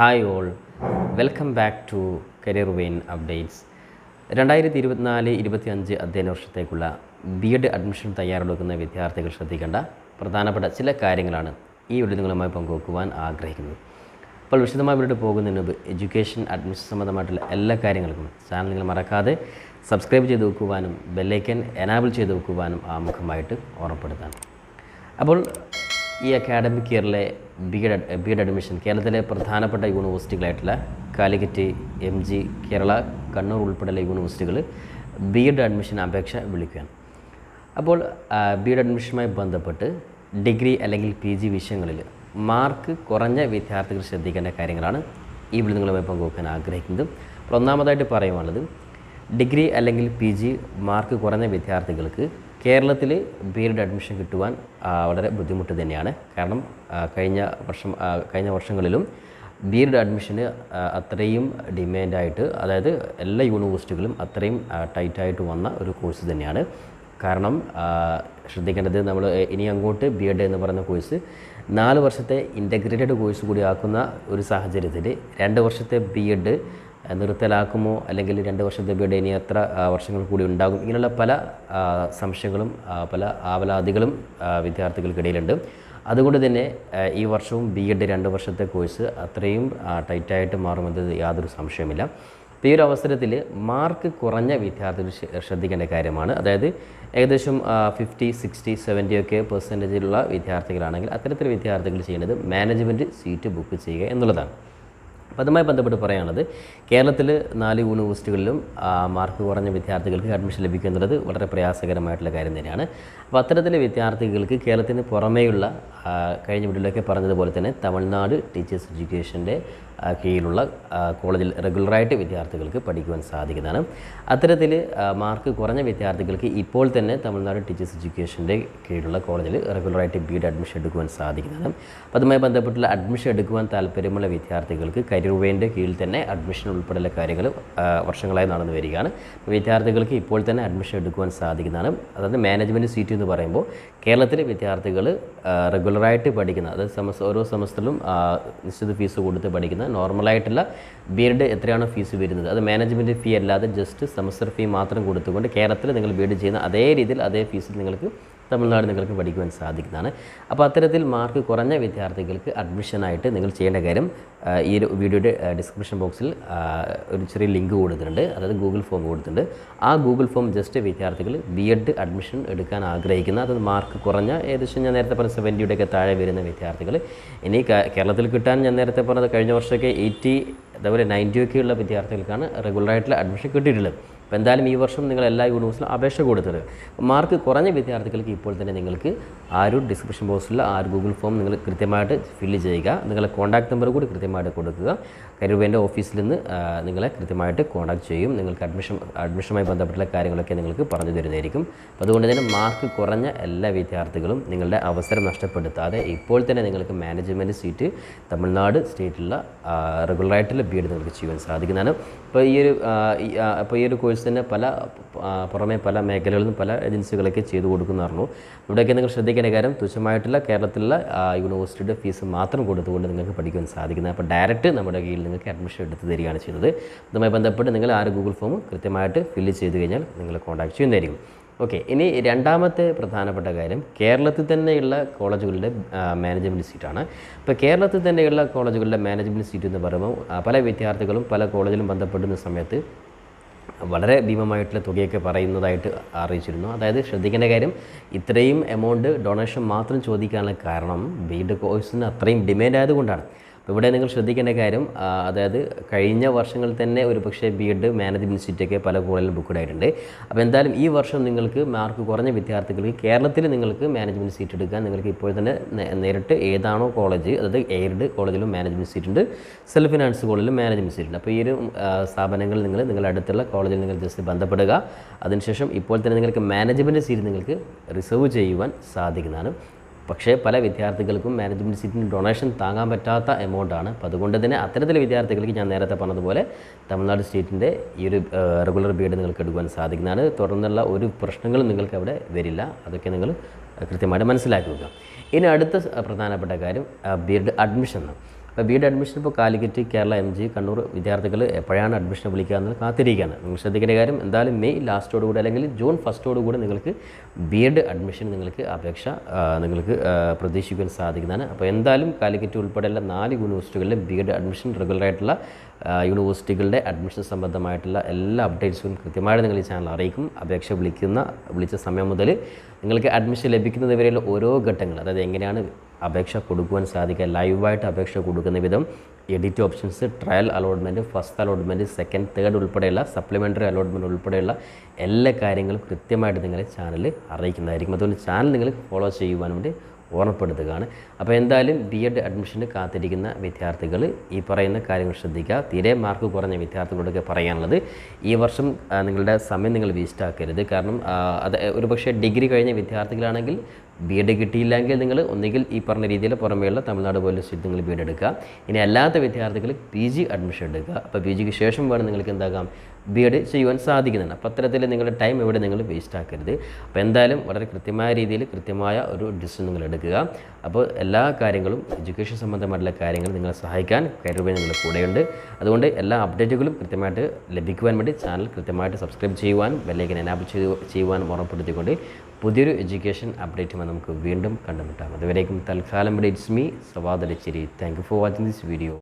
Hi all welcome back to career vein updates രണ്ടായിരത്തി ഇരുപത്തിനാല് ഇരുപത്തിയഞ്ച് അധ്യയന വർഷത്തേക്കുള്ള ബി എഡ് അഡ്മിഷൻ തയ്യാറെടുക്കുന്ന വിദ്യാർത്ഥികൾ ശ്രദ്ധിക്കേണ്ട പ്രധാനപ്പെട്ട ചില കാര്യങ്ങളാണ് ഈ വീഡിയോ നിങ്ങളുമായി പങ്കുവെക്കുവാൻ ആഗ്രഹിക്കുന്നത്. അപ്പോൾ വിശദമായി വീട്ടിൽ പോകുന്നതിന് മുമ്പ് എഡ്യൂക്കേഷൻ അഡ്മിഷൻ സംബന്ധമായിട്ടുള്ള എല്ലാ കാര്യങ്ങൾക്കും ചാനൽ നിങ്ങൾ മറക്കാതെ സബ്സ്ക്രൈബ് ചെയ്ത് വെക്കുവാനും ബെല്ലൈക്കൻ എനാബിൾ ചെയ്ത് വെക്കുവാനും ആമുഖമായിട്ട് ഓർമ്മപ്പെടുത്താൻ അപ്പോൾ ഈ academic ഇയറിലെ B Ed B Ed admission കേരളത്തിലെ പ്രധാനപ്പെട്ട യൂണിവേഴ്സിറ്റികളായിട്ടുള്ള Calicut M G Kerala Kannur ഉൾപ്പെടെയുള്ള യൂണിവേഴ്സിറ്റികൾ ബി എഡ് അഡ്മിഷൻ അപേക്ഷ വിളിക്കുകയാണ്. അപ്പോൾ ബി എഡ് അഡ്മിഷനുമായി ബന്ധപ്പെട്ട് ഡിഗ്രി അല്ലെങ്കിൽ പി ജി വിഷയങ്ങളിൽ മാർക്ക് കുറഞ്ഞ വിദ്യാർത്ഥികൾ ശ്രദ്ധിക്കേണ്ട കാര്യങ്ങളാണ് ഈ വിളി നിങ്ങളുമായി പങ്കുവെക്കാൻ ആഗ്രഹിക്കുന്നത്. അപ്പോൾ ഒന്നാമതായിട്ട് പറയുവാനുള്ളത് ഡിഗ്രി അല്ലെങ്കിൽ പി ജി മാർക്ക് കുറഞ്ഞ വിദ്യാർത്ഥികൾക്ക് കേരളത്തിൽ ബി എഡ് അഡ്മിഷൻ കിട്ടുവാൻ വളരെ ബുദ്ധിമുട്ട് തന്നെയാണ്. കാരണം കഴിഞ്ഞ വർഷം കഴിഞ്ഞ വർഷങ്ങളിലും ബി എഡ് അഡ്മിഷന് അത്രയും ഡിമാൻഡായിട്ട് അതായത് എല്ലാ യൂണിവേഴ്സിറ്റികളും അത്രയും ടൈറ്റായിട്ട് വന്ന ഒരു കോഴ്സ് തന്നെയാണ്. കാരണം ശ്രദ്ധിക്കേണ്ടത് നമ്മൾ ഇനി അങ്ങോട്ട് ബി എഡ് എന്ന് പറയുന്ന കോഴ്സ് നാല് വർഷത്തെ ഇന്റഗ്രേറ്റഡ് കോഴ്സ് കൂടി ആക്കുന്ന ഒരു സാഹചര്യത്തിൽ രണ്ട് വർഷത്തെ ബി എഡ് നിർത്തലാക്കുമോ? അല്ലെങ്കിൽ രണ്ട് വർഷത്തെ ബിയുടെ ഇനി എത്ര വർഷങ്ങൾ കൂടി ഉണ്ടാകും? ഇങ്ങനെയുള്ള പല സംശയങ്ങളും പല ആവലാതികളും വിദ്യാർത്ഥികൾക്കിടയിലുണ്ട്. അതുകൊണ്ട് തന്നെ ഈ വർഷവും ബി എഡ് രണ്ട് വർഷത്തെ കോഴ്സ് അത്രയും ടൈറ്റായിട്ട് മാറുമെന്നത് യാതൊരു സംശയമില്ല അപ്പോൾ ഈ ഒരു അവസരത്തിൽ മാർക്ക് കുറഞ്ഞ വിദ്യാർത്ഥികൾ ശ്രദ്ധിക്കേണ്ട കാര്യമാണ്. അതായത് ഏകദേശം ഫിഫ്റ്റി സിക്സ്റ്റി സെവന്റി ഒക്കെ പെർസെന്റേജിലുള്ള വിദ്യാർത്ഥികളാണെങ്കിൽ അത്തരത്തിൽ വിദ്യാർത്ഥികൾ ചെയ്യേണ്ടത് മാനേജ്മെന്റ് സീറ്റ് ബുക്ക് ചെയ്യുക എന്നുള്ളതാണ്. അപ്പോൾ അതുമായി ബന്ധപ്പെട്ട് പറയാനുള്ളത് കേരളത്തിൽ നാല് യൂണിവേഴ്സിറ്റികളിലും മാർക്ക് കുറഞ്ഞ വിദ്യാർത്ഥികൾക്ക് അഡ്മിഷൻ ലഭിക്കുന്നത് വളരെ പ്രയാസകരമായിട്ടുള്ള കാര്യം തന്നെയാണ്. അപ്പോൾ അത്തരത്തിലെ വിദ്യാർത്ഥികൾക്ക് കേരളത്തിന് പുറമേയുള്ള കഴിഞ്ഞ വീട്ടിലൊക്കെ പറഞ്ഞതുപോലെ തന്നെ തമിഴ്നാട് ടീച്ചേഴ്സ് എഡ്യൂക്കേഷന്റെ കീഴിലുള്ള കോളേജിൽ റെഗുലറായിട്ട് വിദ്യാർത്ഥികൾക്ക് പഠിക്കുവാൻ സാധിക്കുന്നതാണ്. അത്തരത്തിൽ മാർക്ക് കുറഞ്ഞ വിദ്യാർത്ഥികൾക്ക് ഇപ്പോൾ തന്നെ തമിഴ്നാട് ടീച്ചേഴ്സ് എഡ്യൂക്കേഷന്റെ കീഴിലുള്ള കോളേജിൽ റെഗുലറായിട്ട് ബി അഡ്മിഷൻ എടുക്കുവാൻ സാധിക്കുന്നതാണ്. അപ്പോൾ അതുമായി ബന്ധപ്പെട്ടുള്ള അഡ്മിഷൻ എടുക്കുവാൻ താല്പര്യമുള്ള വിദ്യാർത്ഥികൾക്ക് കരിയർവേന്റെ കീഴിൽ തന്നെ അഡ്മിഷൻ ഉൾപ്പെടെയുള്ള കാര്യങ്ങൾ വർഷങ്ങളായി നടന്നു വരികയാണ്. വിദ്യാർത്ഥികൾക്ക് ഇപ്പോൾ തന്നെ അഡ്മിഷൻ എടുക്കുവാൻ സാധിക്കുന്നതാണ്. അതായത് മാനേജ്മെന്റ് സീറ്റ് എന്ന് പറയുമ്പോൾ കേരളത്തിലെ വിദ്യാർത്ഥികൾ റെഗുലറായിട്ട് പഠിക്കുന്ന അതായത് സെമസ് ഓരോ സെമസ്റ്ററിലും നിശ്ചിത ഫീസ് കൊടുത്ത് പഠിക്കുന്ന നോർമലായിട്ടുള്ള ബി എഡ് എത്രയാണ് ഫീസ് വരുന്നത്. അത് മാനേജ്മെന്റ് ഫീ അല്ലാതെ ജസ്റ്റ് സെമസ്റ്റർ ഫീ മാത്രം കൊടുത്തുകൊണ്ട് കേരളത്തിൽ നിങ്ങൾ ബി എഡ് ചെയ്യുന്ന അതേ രീതിയിൽ അതേ ഫീസിൽ നിങ്ങൾക്ക് തമിഴ്നാട് നിങ്ങൾക്ക് പഠിക്കുവാൻ സാധിക്കുന്നതാണ്. അപ്പോൾ അത്തരത്തിൽ മാർക്ക് കുറഞ്ഞ വിദ്യാർത്ഥികൾക്ക് അഡ്മിഷനായിട്ട് നിങ്ങൾ ചെയ്യേണ്ട കാര്യം ഈ ഒരു വീഡിയോയുടെ ഡിസ്ക്രിപ്ഷൻ ബോക്സിൽ ഒരു ചെറിയ ലിങ്ക് കൊടുത്തിട്ടുണ്ട്. അതായത് ഗൂഗിൾ ഫോം കൊടുത്തിട്ടുണ്ട്. ആ ഗൂഗിൾ ഫോം ജസ്റ്റ് വിദ്യാർത്ഥികൾ ബി എഡ് അഡ്മിഷൻ എടുക്കാൻ ആഗ്രഹിക്കുന്ന അതായത് മാർക്ക് കുറഞ്ഞ ഏകദേശം ഞാൻ നേരത്തെ പറഞ്ഞ സെവന്റിയുടെയൊക്കെ താഴെ വരുന്ന വിദ്യാർത്ഥികൾ. ഇനി കേരളത്തിൽ കിട്ടാൻ ഞാൻ നേരത്തെ പറഞ്ഞത് കഴിഞ്ഞ വർഷമൊക്കെ എയ്റ്റി അതേപോലെ നയന്റി ഒക്കെ ഉള്ള വിദ്യാർത്ഥികൾക്കാണ് റെഗുലറായിട്ടുള്ള അഡ്മിഷൻ കിട്ടിയിട്ടുള്ളത്. അപ്പോൾ എന്തായാലും ഈ വർഷം നിങ്ങൾ എല്ലാ യൂണിവേഴ്സിലും അപേക്ഷ കൊടുത്തത്. മാർക്ക് കുറഞ്ഞ വിദ്യാർത്ഥികൾക്ക് ഇപ്പോൾ തന്നെ നിങ്ങൾക്ക് ആ ഒരു ഡിസ്ക്രിപ്ഷൻ ബോക്സിൽ ആ ഗൂഗിൾ ഫോം നിങ്ങൾ കൃത്യമായിട്ട് ഫില്ല് ചെയ്യുക. നിങ്ങളെ കോൺടാക്ട് നമ്പർ കൂടി കൃത്യമായിട്ട് കൊടുക്കുക. കരുവേന്റെ ഓഫീസിൽ നിന്ന് നിങ്ങളെ കൃത്യമായിട്ട് കോൺടാക്ട് ചെയ്യും. നിങ്ങൾക്ക് അഡ്മിഷൻ അഡ്മിഷനുമായി ബന്ധപ്പെട്ടുള്ള കാര്യങ്ങളൊക്കെ നിങ്ങൾക്ക് പറഞ്ഞു തരുന്നതായിരിക്കും. അപ്പോൾ അതുകൊണ്ട് തന്നെ മാർക്ക് കുറഞ്ഞ എല്ലാ വിദ്യാർത്ഥികളും നിങ്ങളുടെ അവസരം നഷ്ടപ്പെടുത്താതെ ഇപ്പോൾ തന്നെ നിങ്ങൾക്ക് മാനേജ്മെന്റ് സീറ്റ് തമിഴ്നാട് സ്റ്റേറ്റിലുള്ള റെഗുലറായിട്ടുള്ള ബി എഡ് നിങ്ങൾക്ക് ചെയ്യുവാൻ സാധിക്കുന്നതാണ്. ഇപ്പോൾ ഈ ഒരു അപ്പോൾ ഈ ഒരു കോഴ്സ് തന്നെ പല പുറമേ പല മേഖലകളിൽ നിന്നും പല ഏജൻസികളൊക്കെ ചെയ്തു കൊടുക്കുന്നതായിരുന്നു ഇവിടെയൊക്കെ നിങ്ങൾ ശ്രദ്ധിക്കേണ്ട കാര്യം തുച്ഛമായിട്ടുള്ള കേരളത്തിലുള്ള യൂണിവേഴ്സിറ്റിയുടെ ഫീസ് മാത്രം കൊടുത്തുകൊണ്ട് നിങ്ങൾക്ക് പഠിക്കുവാൻ സാധിക്കുന്നത്. അപ്പോൾ ഡയറക്റ്റ് നമ്മുടെ കീഴിൽ നിങ്ങൾക്ക് അഡ്മിഷൻ എടുത്ത് തരികയാണ് ചെയ്യുന്നത്. അതുമായി ബന്ധപ്പെട്ട് നിങ്ങൾ ആ ഒരു ഗൂഗിൾ ഫോം കൃത്യമായിട്ട് ഫില്ല് ചെയ്ത് കഴിഞ്ഞാൽ നിങ്ങൾ കോൺടാക്ട് ചെയ്യുന്നതായിരിക്കും. ഓക്കെ ഇനി രണ്ടാമത്തെ പ്രധാനപ്പെട്ട കാര്യം കേരളത്തിൽ തന്നെയുള്ള കോളേജുകളുടെ മാനേജ്മെന്റ് സീറ്റാണ് ഇപ്പോൾ കേരളത്തിൽ തന്നെയുള്ള കോളേജുകളുടെ മാനേജ്മെന്റ് സീറ്റ് എന്ന് പറയുമ്പോൾ പല വിദ്യാർത്ഥികളും പല കോളേജിലും ബന്ധപ്പെടുന്ന സമയത്ത് വളരെ ഭീമമായിട്ടുള്ള തുകയൊക്കെ പറയുന്നതായിട്ട് അറിയിച്ചിരുന്നു. അതായത് ശ്രദ്ധിക്കേണ്ട കാര്യം ഇത്രയും എമൗണ്ട് ഡൊണേഷൻ മാത്രം ചോദിക്കാനുള്ള കാരണം ബി കോഴ്സിന് അത്രയും ഡിമാൻഡ് ആയതുകൊണ്ടാണ്. ഇവിടെ നിങ്ങൾ ശ്രദ്ധിക്കേണ്ട കാര്യം അതായത് കഴിഞ്ഞ വർഷങ്ങളിൽ തന്നെ ഒരു പക്ഷേ ബി എഡ് മാനേജ്മെന്റ് സീറ്റൊക്കെ പല കോളേജിലും ബുക്ക്ഡ് ആയിട്ടുണ്ട്. അപ്പോൾ എന്തായാലും ഈ വർഷം നിങ്ങൾക്ക് മാർക്ക് കുറഞ്ഞ വിദ്യാർത്ഥികൾക്ക് കേരളത്തിൽ നിങ്ങൾക്ക് മാനേജ്മെന്റ് സീറ്റ് എടുക്കാൻ നിങ്ങൾക്ക് ഇപ്പോൾ തന്നെ നേരിട്ട് ഏതാണോ കോളേജ് അതായത് എയ്ഡ് കോളേജിലും മാനേജ്മെന്റ് സീറ്റ് ഉണ്ട് സെൽഫ് ഫിനാൻസ് കോളേജിലും മാനേജ്മെന്റ് സീറ്റ് ഉണ്ട്. അപ്പോൾ ഈ ഒരു സ്ഥാപനങ്ങൾ നിങ്ങൾ നിങ്ങളുടെ അടുത്തുള്ള കോളേജിൽ നിങ്ങൾ ജസ്റ്റ് ബന്ധപ്പെടുക. അതിനുശേഷം ഇപ്പോൾ തന്നെ നിങ്ങൾക്ക് മാനേജ്മെന്റ് സീറ്റ് നിങ്ങൾക്ക് റിസർവ് ചെയ്യുവാൻ സാധിക്കുന്നതാണ്. പക്ഷേ പല വിദ്യാർത്ഥികൾക്കും മാനേജ്മെന്റ് സീറ്റിന് ഡൊണേഷൻ താങ്ങാൻ പറ്റാത്ത എമൗണ്ട് ആണ്. അപ്പോൾ അതുകൊണ്ട് തന്നെ അത്തരത്തിലെ വിദ്യാർത്ഥികൾക്ക് ഞാൻ നേരത്തെ പറഞ്ഞതുപോലെ തമിഴ്നാട് സ്റ്റേറ്റിന്റെ ഈ ഒരു റെഗുലർ ബി എഡ് നിങ്ങൾക്ക് എടുക്കുവാൻ സാധിക്കുന്നതാണ്. തുടർന്നുള്ള ഒരു പ്രശ്നങ്ങളും നിങ്ങൾക്ക് അവിടെ വരില്ല. അതൊക്കെ നിങ്ങൾ കൃത്യമായിട്ട് മനസ്സിലാക്കി വെക്കുക ഇനി അടുത്ത പ്രധാനപ്പെട്ട കാര്യം ബി എഡ് അഡ്മിഷൻ അപ്പോൾ ബി എഡ് അഡ്മിഷൻ ഇപ്പോൾ Calicut Kerala M G Kannur വിദ്യാർത്ഥികൾ എപ്പോഴാണ് അഡ്മിഷൻ വിളിക്കുക എന്ന് കാത്തിരിക്കുകയാണ്. നിങ്ങൾ ശ്രദ്ധിക്കേണ്ട കാര്യം എന്തായാലും മെയ് ലാസ്റ്റോടുകൂടി അല്ലെങ്കിൽ ജൂൺ ഫസ്റ്റോടുകൂടി നിങ്ങൾക്ക് ബി എഡ് അഡ്മിഷൻ നിങ്ങൾക്ക് അപേക്ഷ നിങ്ങൾക്ക് പ്രതീക്ഷിക്കാൻ സാധിക്കുന്നതാണ്. അപ്പോൾ എന്തായാലും കാലിക്കറ്റ് ഉൾപ്പെടെയുള്ള നാല് യൂണിവേഴ്സിറ്റികളിലെ ബി എഡ് അഡ്മിഷൻ റെഗുലറായിട്ടുള്ള യൂണിവേഴ്സിറ്റികളുടെ അഡ്മിഷൻ സംബന്ധമായിട്ടുള്ള എല്ലാ അപ്ഡേറ്റ്സും കൃത്യമായിട്ട് നിങ്ങൾ ഈ ചാനൽ അറിയിക്കും. അപേക്ഷ വിളിക്കുന്ന വിളിച്ച സമയം മുതൽ നിങ്ങൾക്ക് അഡ്മിഷൻ ലഭിക്കുന്നതുവരെയുള്ള ഓരോ ഘട്ടങ്ങൾ അതായത് എങ്ങനെയാണ് അപേക്ഷ കൊടുക്കുവാൻ സാധിക്കുക. ലൈവായിട്ട് അപേക്ഷ കൊടുക്കുന്ന വിധം edit options trial allotment first allotment second third ഉൾപ്പെടെയുള്ള സപ്ലിമെന്ററി അലോട്ട്മെന്റ് ഉൾപ്പെടെയുള്ള എല്ലാ കാര്യങ്ങളും കൃത്യമായിട്ട് നിങ്ങളെ ചാനൽ അറിയിക്കുന്നതായിരിക്കും. അതുകൊണ്ട് ചാനൽ നിങ്ങൾ ഫോളോ ചെയ്യുവാൻ വേണ്ടി ഓർമ്മപ്പെടുത്തുകയാണ്. അപ്പോൾ എന്തായാലും ബി എഡ് അഡ്മിഷന് കാത്തിരിക്കുന്ന വിദ്യാർത്ഥികൾ ഈ പറയുന്ന കാര്യങ്ങൾ ശ്രദ്ധിക്കുക. തീരെ മാർക്ക് കുറഞ്ഞ വിദ്യാർത്ഥികളോടൊക്കെ പറയാനുള്ളത് ഈ വർഷം നിങ്ങളുടെ സമയം നിങ്ങൾ വേസ്റ്റ് ആക്കരുത്. കാരണം അത് ഒരു പക്ഷേ ഡിഗ്രി കഴിഞ്ഞ വിദ്യാർത്ഥികളാണെങ്കിൽ ബി എഡ് കിട്ടിയില്ലെങ്കിൽ നിങ്ങൾ ഒന്നുകിൽ ഈ പറഞ്ഞ രീതിയിൽ പുറമേയുള്ള തമിഴ്നാട് പോലെ സ്ഥിതി നിങ്ങൾ ബി എഡ് എടുക്കുക. ഇനി അല്ലാത്ത വിദ്യാർത്ഥികൾ പി ജി അഡ്മിഷൻ എടുക്കുക. അപ്പോൾ പി ജിക്ക് ശേഷം വേണം നിങ്ങൾക്ക് എന്താകാം? ബി എഡ് ചെയ്യുവാൻ സാധിക്കുന്നുണ്ട്. അപ്പോൾ അത്തരത്തിൽ നിങ്ങളുടെ ടൈം ഇവിടെ നിങ്ങൾ വേസ്റ്റ് ആക്കരുത്. അപ്പോൾ എന്തായാലും വളരെ കൃത്യമായ രീതിയിൽ കൃത്യമായ ഒരു ഡിസിഷൻ നിങ്ങൾ എടുക്കുക. അപ്പോൾ എല്ലാ കാര്യങ്ങളും എഡ്യൂക്കേഷൻ സംബന്ധമായിട്ടുള്ള കാര്യങ്ങൾ നിങ്ങളെ സഹായിക്കാൻ കരുവേ നിങ്ങളുടെ കൂടെയുണ്ട്. അതുകൊണ്ട് എല്ലാ അപ്ഡേറ്റുകളും കൃത്യമായിട്ട് ലഭിക്കുവാൻ വേണ്ടി ചാനൽ കൃത്യമായിട്ട് സബ്സ്ക്രൈബ് ചെയ്യുവാൻ ബെല്ലൈക്കൻ ചെയ്തു ചെയ്യുവാനും ഓർമ്മപ്പെടുത്തിക്കൊണ്ട് പുതിയൊരു എഡ്യൂക്കേഷൻ അപ്ഡേറ്റുമായി നമുക്ക് വീണ്ടും കണ്ടുമുട്ടാം. അതുവരേക്കും തൽക്കാലം ഇവിടെ it's me Sawad Alachiri thank you for watching this video